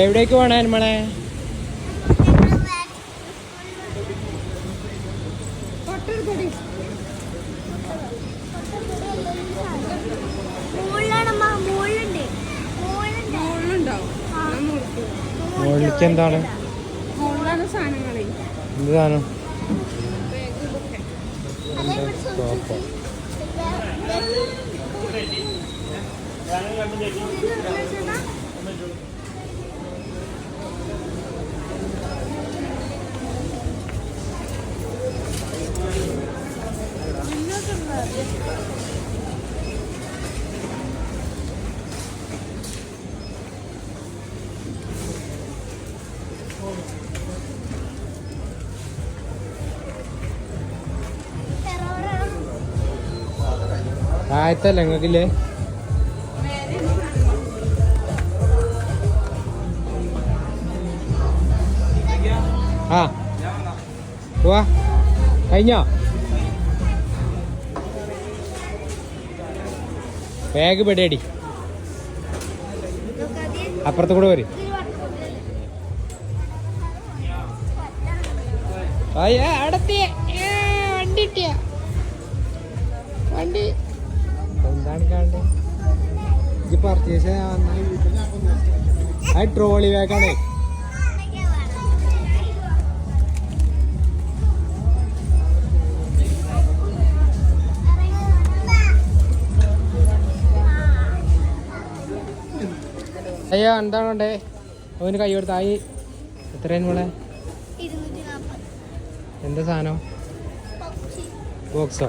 എവിടേക്ക് പോണേ നമ്മളെ ഞാൻ മുകളിലേക്ക് എന്താണ്? എന്ത് സാധനം? ഇതൊക്കെ അതേപോലെ സോപ്പ് താഴത്തല്ല നിങ്ങൾക്കില്ലേ ആ പോവാ കഴിഞ്ഞോ ബാഗ് പെടേടി അപ്പുറത്ത് കൂടെ വരും. വണ്ടി വണ്ടി. പർച്ചേസ് ട്രോളി ബാഗാണേ അയ്യോ എന്താണ് വേണ്ടേ? അവന് കൈ കൊടുത്തായി എത്രയാണ് മോളെ? എന്താ സാധനം? ബോക്സോ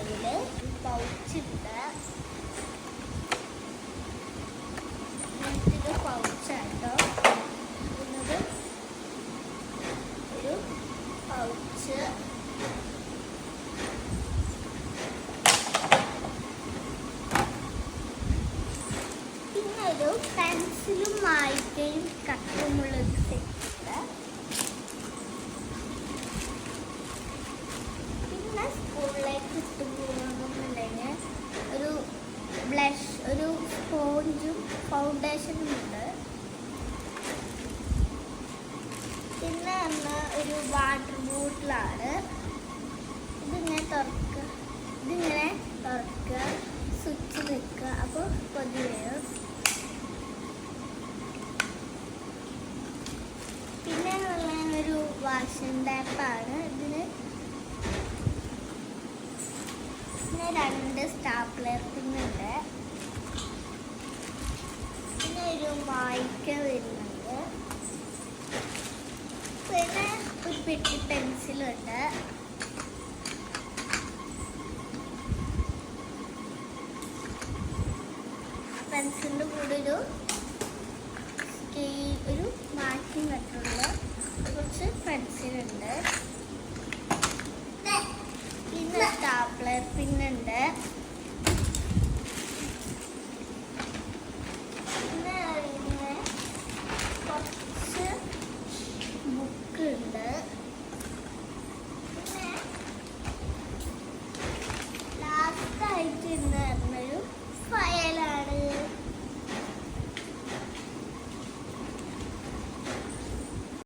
ഇതില് പൗച്ചുണ്ട് ഒരു വാട്ടർ ബോട്ടിലാണ് ഇതിങ്ങനെ തുറക്കുക. ഇതിങ്ങനെ തുറക്കുക. സ്വിച്ച് നിൽക്കുക അപ്പോൾ കൊതി വരും പിന്നെ ഒരു വാഷിംഗ് ടാപ്പാണ് ഇതിന് പിന്നെ രണ്ട് സ്റ്റാപ്ലർ പിന്നുണ്ട് പിന്നെ ഒരു മായ്ക്ക വരുന്നുണ്ട്. പിന്നെ ഒരു പെട്ടി പെൻസിലുണ്ട്. പെൻസിലിന്റെ കൂടെ ഒരു സ്കെയിൽ ഒരു മാറ്റി നട്ടുള്ള കുറച്ച് പെൻസിലുണ്ട്. പിന്നെ സ്റ്റാപ്ലർ പിന്നുണ്ട്.